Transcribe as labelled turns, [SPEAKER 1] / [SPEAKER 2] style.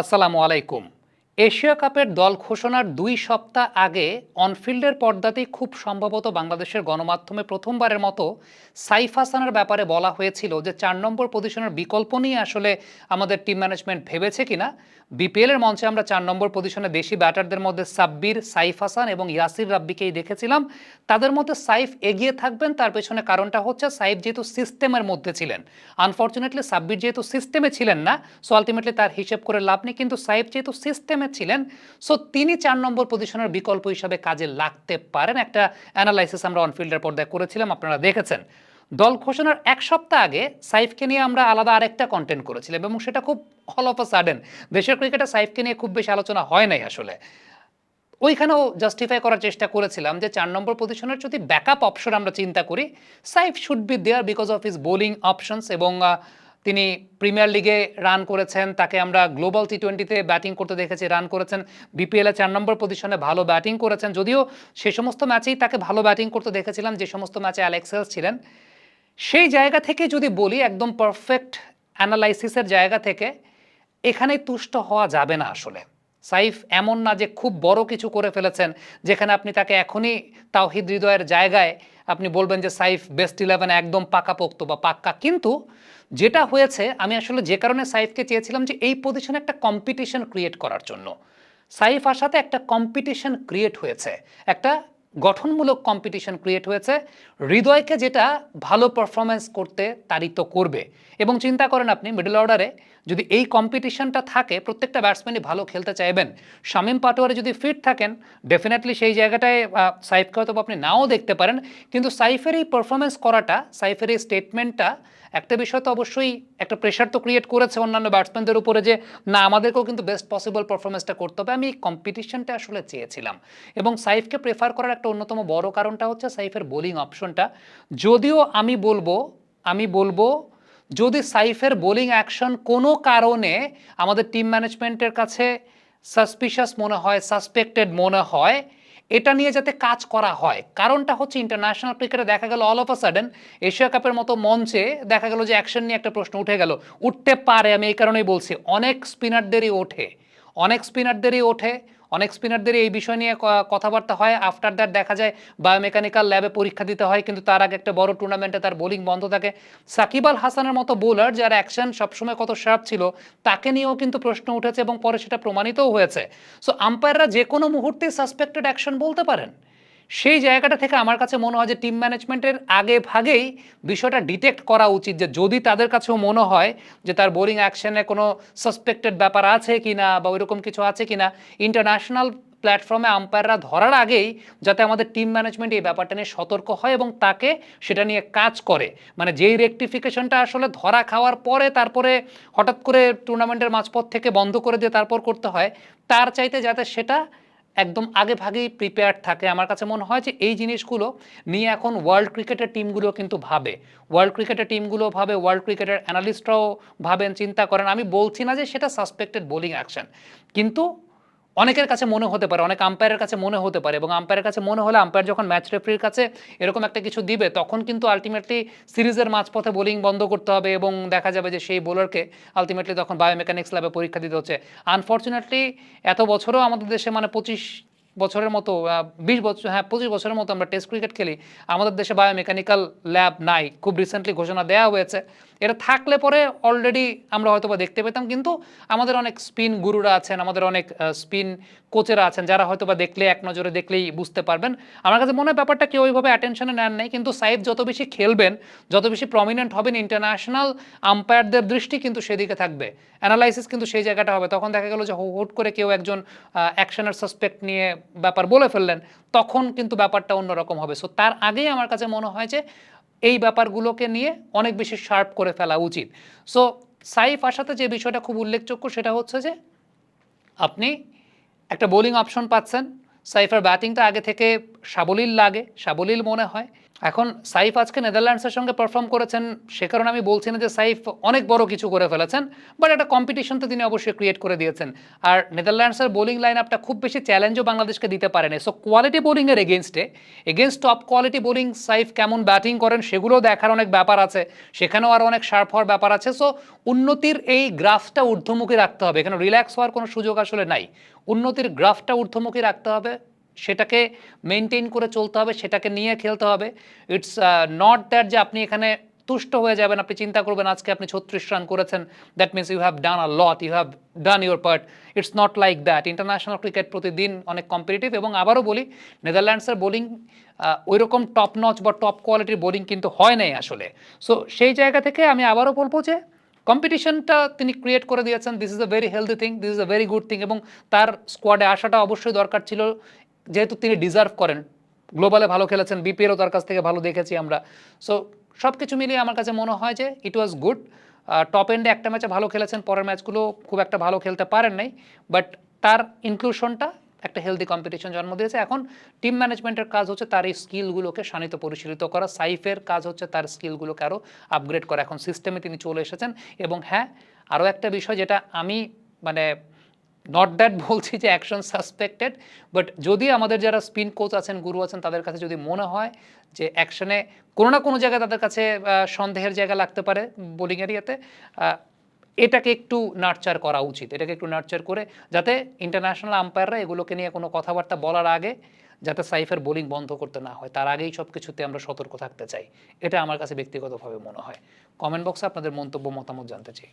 [SPEAKER 1] আসসালামু আলাইকুম। এশিয়া কাপের দল ঘোষণার দুই সপ্তাহ আগে অনফিল্ডের পর্দাতেই খুব সম্ভবত বাংলাদেশের গণমাধ্যমে প্রথমবারের মতো সাইফ হাসানের ব্যাপারে বলা হয়েছিল যে চার নম্বর পজিশনের বিকল্প নিয়ে আসলে আমাদের টিম ম্যানেজমেন্ট ভেবেছে কিনা। বিপিএলের মঞ্চে আমরা চার নম্বর পজিশনে দেশি ব্যাটারদের মধ্যে সাব্বির, সাইফ হাসান এবং ইয়াসির রাব্বিকেই দেখেছিলাম। তাদের মধ্যে সাইফ এগিয়ে থাকবেন, তার পেছনে কারণটা হচ্ছে সাইফ যেহেতু সিস্টেমের মধ্যে ছিলেন। আনফর্চুনেটলি সাব্বির যেহেতু সিস্টেমে ছিলেন না সো আলটিমেটলি তার হিসেব করে লাভ নেই, কিন্তু সাইফ যেহেতু সিস্টেমে ছিলেন। সো তিনি চার নম্বর পজিশনের বিকল্প হিসাবে কাজে লাগতে পারেন। একটা অ্যানালাইসিস আমরা অনফিল্ডের পর্দায় করেছিলাম, আপনারা দেখেছেন। দল ঘোষণার এক সপ্তাহ আগে সাইফকে নিয়ে আমরা আলাদা আরেকটা কন্টেন্ট করেছিলাম এবং সেটা খুব অল অফ আ সাডেন দেশের ক্রিকেটে সাইফকে নিয়ে খুব বেশি আলোচনা হয় নাই আসলে। ওইখানেও জাস্টিফাই করার চেষ্টা করেছিলাম যে চার নম্বর পজিশনের যদি ব্যাকআপ অপশন আমরা চিন্তা করি, Saif should be there because of his bowling options এবং তিনি প্রিমিয়ার লিগে রান করেছেন, তাকে আমরা গ্লোবাল টি টোয়েন্টিতে ব্যাটিং করতে দেখেছি, রান করেছেন। বিপিএলে চার নম্বর পজিশনে ভালো ব্যাটিং করেছেন, যদিও সে সমস্ত ম্যাচেই তাকে ভালো ব্যাটিং করতে দেখেছিলাম, যে সমস্ত ম্যাচে অ্যালেক্সেলস ছিলেন। সেই জায়গা থেকে যদি বলি, একদম পারফেক্ট অ্যানালাইসিসের জায়গা থেকে, এখানে তুষ্ট হওয়া যাবে না আসলে। সাইফ এমন না যে খুব বড় কিছু করে ফেলেছেন, যেখানে আপনি তাকে এখনই তাওহিদ হৃদয়ের জায়গায় আপনি বলবেন যে সাইফ বেস্ট ইলেভেন একদম পাকাপোক্ত বা পাক্কা। কিন্তু যেটা হয়েছে, আমি আসলে যে কারণে সাইফকে চেয়েছিলাম যে এই পজিশনে একটা কম্পিটিশন ক্রিয়েট করার জন্য। সাইফ আসাতে একটা কম্পিটিশন ক্রিয়েট হয়েছে। একটা গঠনমূলক কম্পিটিশন ক্রিয়েট হয়েছে। হৃদয়কে যেটা ভালো পারফরমেন্স করতে তারিত করবে। এবং চিন্তা করেন আপনি মিডল অর্ডারে যদি এই কম্পিটিশনটা থাকে, প্রত্যেকটা ব্যাটসম্যানই ভালো খেলতে চাইবেন। শামীম পাটোয়ারি যদি ফিট থাকেন ডেফিনেটলি সেই জায়গাটায় সাইফকে হয়তো আপনি নাও দেখতে পারেন। কিন্তু সাইফের এই পারফরমেন্স করাটা, সাইফের এই স্টেটমেন্টটা একটা বিষয় তো অবশ্যই একটা প্রেশার তো ক্রিয়েট করেছে অন্যান্য ব্যাটসম্যানদের উপরে যে, না, আমাদেরকেও কিন্তু বেস্ট পসিবল পারফরমেন্সটা করতে হবে। আমি এই কম্পিটিশনটা আসলে চেয়েছিলাম। এবং সাইফকে প্রেফার করার একটা অন্যতম বড় কারণটা হচ্ছে সাইফের বোলিং অপশনটা। যদিও আমি বলব আমি বলব, যদি সাইফের বোলিং অ্যাকশন কোনো কারণে আমাদের টিম ম্যানেজমেন্টের কাছে সাসপিশাস মনে হয়, সাসপেক্টেড মনে হয়, এটা নিয়ে যাতে কাজ করা হয়। কারণটা হচ্ছে ইন্টারন্যাশনাল ক্রিকেটে দেখা গেল all of a sudden Asia কাপের মতো মঞ্চে দেখা গেল যে অ্যাকশন নিয়ে একটা প্রশ্ন উঠে গেল। উঠতে পারে, আমি এই কারণেই বলছি, অনেক স্পিনারদেরই ওঠে, অনেক স্পিনারদেরই ওঠে অনেক স্পিনারদের এই বিষয় নিয়ে কথাবার্তা হয়। আফটার দ্যাট দেখা যায় বায়োমেকানিক্যাল ল্যাবে পরীক্ষা দিতে হয়, কিন্তু তার আগে একটা বড় টুর্নামেন্টে তার বোলিং বন্ধ থাকে। সাকিব আল হাসানের মতো বোলার যার অ্যাকশন সবসময় কত শার্প ছিল, তাকে নিয়েও কিন্তু প্রশ্ন উঠেছে এবং পরে সেটা প্রমাণিতও হয়েছে। সো আম্পায়াররা যে কোনো মুহূর্তে সাসপেক্টেড অ্যাকশন বলতে পারেন। সেই জায়গাটা থেকে আমার কাছে মনে হয় যে টিম ম্যানেজমেন্টের আগে ভাগেই বিষয়টা ডিটেক্ট করা উচিত যে যদি তাদের কাছেও মনে হয় যে তার বোলিং অ্যাকশনে কোনো সাসপেক্টেড ব্যাপার আছে কি না বা ওইরকম কিছু আছে কি না ইন্টারন্যাশনাল প্ল্যাটফর্মে আম্পায়াররা ধরার আগেই যাতে আমাদের টিম ম্যানেজমেন্ট এই ব্যাপারটা নিয়ে সতর্ক হয় এবং তাকে সেটা নিয়ে কাজ করে। মানে যেই রেকটিফিকেশনটা আসলে ধরা খাওয়ার পরে তারপরে হঠাৎ করে টুর্নামেন্টের মাঝপথ থেকে বন্ধ করে দিয়ে তারপর করতে হয়, তার চাইতে যাতে সেটা একদম আগে ভাগেই প্রিপেয়ার্ড থাকে। আমার কাছে মনে হয় যে এই জিনিসগুলো নিয়ে এখন ওয়ার্ল্ড ক্রিকেটের টিমগুলো কিন্তু ভাবে। ওয়ার্ল্ড ক্রিকেটের টিমগুলো ভাবে ওয়ার্ল্ড ক্রিকেটের অ্যানালিস্টরাও ভাবেন, চিন্তা করেন। আমি বলছি না যে সেটা সাসপেক্টেড বোলিং অ্যাকশন কিন্তু অনেকের কাছে মনে হতে পারে, অনেক আম্পায়ারের কাছে মনে হতে পারে এবং আম্পায়ারের কাছে মনে হলে আম্পায়ার যখন ম্যাচ রেফারির কাছে এরকম একটা কিছু দিবে, তখন কিন্তু আলটিমেটলি সিরিজের মাঝপথে বোলিং বন্ধ করতে হবে এবং দেখা যাবে যে সেই বোলারকে আলটিমেটলি তখন বায়োমেকানিক্স ল্যাবে পরীক্ষা দিতে হচ্ছে। আনফর্চুনেটলি এত বছরও আমাদের দেশে মানে পঁচিশ বছরের মতো বিশ বছর হ্যাঁ পঁচিশ বছরের মতো আমরা টেস্ট ক্রিকেট খেলি, আমাদের দেশে বায়োমেকানিক্যাল ল্যাব নাই। খুব রিসেন্টলি ঘোষণা দেওয়া হয়েছে এটা থাকলে পরে অলরেডি আমরা হয়তো বা দেখতে পেতাম, কিন্তু আমাদের অনেক স্পিন গুরুরা আছেন, আমাদের অনেক স্পিন কোচেরা আছেন, যারা হয়তো বা দেখলে, এক নজরে দেখলেই বুঝতে পারবেন। আমার কাছে মনে হয় ব্যাপারটা কেউ ওইভাবে অ্যাটেনশনে নেন নাই, কিন্তু সাইফ যত বেশি খেলবেন, যত বেশি প্রমিনেন্ট হবেন ইন্টারন্যাশনাল আম্পায়ারদের দৃষ্টি কিন্তু সেদিকে থাকবে। অ্যানালাইসিস কিন্তু সেই জায়গাটা হবে। তখন দেখা গেল যে হুট করে কেউ একজন অ্যাকশনের সাসপেক্ট নিয়ে ব্যাপার বলে ফেললেন, তখন কিন্তু ব্যাপারটা অন্যরকম হবে। সো তার আগেই আমার কাছে মনে হয় যে এই ব্যাপারগুলোকে নিয়ে অনেক বেশি শার্প করে ফেলা উচিত। সো সাইফ আসাতে যে বিষয়টা খুব উল্লেখযোগ্য সেটা হচ্ছে যে, আপনি একটা বোলিং অপশন পাচ্ছেন। সাইফার ব্যাটিংটা আগে থেকে সাবলীল লাগে, সাবলীল মনে হয়। এখন সাইফ আজকে নেদারল্যান্ডসের সঙ্গে পারফর্ম করেছেন, সে কারণে আমি বলছি না যে সাইফ অনেক বড় কিছু করে ফেলেছেন বাট একটা কম্পিটিশন তো তিনি অবশ্যই ক্রিয়েট করে দিয়েছেন। আর নেদারল্যান্ডসের বোলিং লাইন আপটা খুব বেশি চ্যালেঞ্জও বাংলাদেশকে দিতে পারেনি। সো কোয়ালিটি বোলিংয়ের এগেনস্টে against top quality bowling Saif কেমন ব্যাটিং করেন সেগুলোও দেখার অনেক ব্যাপার আছে। সেখানেও আরও অনেক শার্প হওয়ার ব্যাপার আছে। সো উন্নতির এই গ্রাফটা ঊর্ধ্বমুখী রাখতে হবে। এখানে রিল্যাক্স হওয়ার কোনো সুযোগ আসলে নাই। উন্নতির গ্রাফটা ঊর্ধ্বমুখী রাখতে হবে। সেটাকে মেনটেন করে চলতে হবে, সেটাকে নিয়ে খেলতে হবে। ইটস নট দ্যাট যে আপনি এখানে তুষ্ট হয়ে যাবেন, আপনি চিন্তা করবেন আজকে আপনি ছত্রিশ রান করেছেন that means you have done a lot you have done your part it's not like that international cricket প্রতিদিন অনেক কম্পিটিটিভ এবং আবারও বলি নেদারল্যান্ডসের বোলিং ওই রকম টপ নচ বা টপ কোয়ালিটির বোলিং কিন্তু হয় নাই আসলে। সো সেই জায়গা থেকে আমি আবারও বলব যে কম্পিটিশনটা তিনি ক্রিয়েট করে দিয়েছেন। This is a very healthy thing this is a very good thing এবং তার স্কোয়াডে আসাটা অবশ্যই দরকার ছিল। যেহেতু তিনি ডিজার্ভ করেন। গ্লোবালে ভালো খেলেছেন বিপিএলও তার কাছ থেকে ভালো দেখেছি আমরা। সো সব কিছু মিলিয়ে আমার কাছে মনে হয় যে ইট ওয়াজ গুড টপ এন্ডে একটা ম্যাচে ভালো খেলেছেন, পরের ম্যাচগুলো খুব একটা ভালো খেলতে পারেন নাই। বাট তার ইনক্লুশনটা একটা হেলদি কম্পিটিশন জন্ম দিয়েছে। এখন টিম ম্যানেজমেন্টের কাজ হচ্ছে তার এই স্কিলগুলোকে শানিত পরিশীলিত করা। সাইফের কাজ হচ্ছে তার স্কিলগুলোকে আরও আপগ্রেড করা। এখন সিস্টেমে তিনি চলে এসেছেন। এবং হ্যাঁ আরও একটা বিষয় যেটা আমি মানে নট দ্যাট বলছি যে অ্যাকশন সাসপেক্টেড বাট যদি আমাদের যারা স্পিন কোচ আছেন গুরু আছেন, তাদের কাছে যদি মনে হয় যে অ্যাকশনে কোনো না কোনো জায়গায় তাদের কাছে সন্দেহের জায়গা লাগতে পারে বোলিং এরিয়াতে এটাকে একটু নার্চার করা উচিত। এটাকে একটু নার্চার করে যাতে ইন্টারন্যাশনাল আম্পায়াররা এগুলোকে নিয়ে কোনো কথাবার্তা বলার আগে যাতে সাইফের বোলিং বন্ধ করতে না হয়। তার আগেই সব কিছুতে আমরা সতর্ক থাকতে চাই। এটা আমার কাছে ব্যক্তিগতভাবে মনে হয়। কমেন্ট বক্সে আপনাদের মন্তব্য, মতামত জানতে চাই।